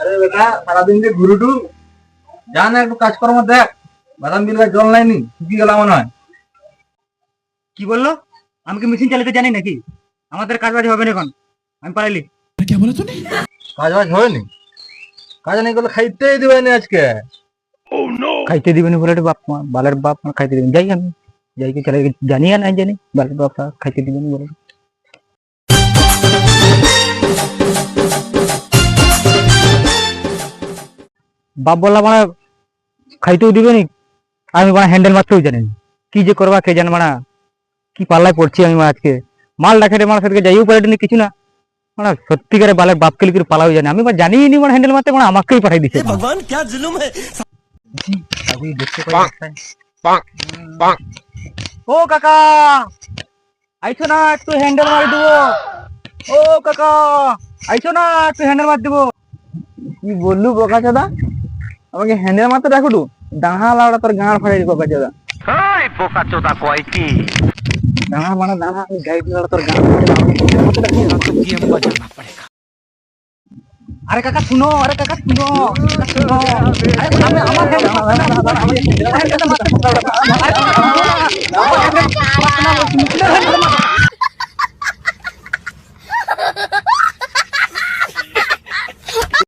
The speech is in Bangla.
আরে বেটা সারাদিন যে ঘুরুটু যা না একটু কাজকর্ম দেখ। বাদাম বিল জল নাইনি শুকিয়ে গেল মনে হয় কি বলল? আমি কি মেশিন চালাতে জানি নাকি? আমাদের কাজ বাজ হবে না এখন। আমি পালাইলি কাজ বাজ হয়নি? কাজ নেই করলে খাইতেই দিবে না আজকে খাইতে দিবেন বলে রে বাপ বালের বাপ মা খাইতে দিবেন। যাই আমি যাইকে খেলে জানি আর নাই জানি বাড়ির বাবা খাইতে দিবেন বলে বাপ বলা মানে খাইতেও দিবে নি আমি মানে হ্যান্ডেল মারতেও জানি কি যে করবা কে জান মানে কি পাল্লায় পড়ছি আমি আজকে মাল রাখে রে মানে সেদিকে যাইও পারে কিছু না মানে সত্যিকারে বালের বাপকে লিখে পালাও জানি আমি মানে জানিই নি মানে হ্যান্ডেল মারতে মানে আমাকেই পাঠাই দিছে ভগবান কে জুলুম হ্যাঁ ও কাকা। আইছো না একটু হ্যান্ডেল মারি দেবো। ও কাকা। আইছো না একটু হ্যান্ডেল মার দেবো। কি বললু বকা চাদা? আমাকে হ্যান্ডেল মারতে দেখো টু ডাহা লাউড়া তোর গাঁড় ফাড়াই বোকা চাদা। ওই বোকা চোদা কয় কি? ডাহা মানে ডাহা আমি গাইড লাউড়া তোর গাঁড় ফাড়াই আরে কাকা শুনো আরে কাকা শুনো। আমার na.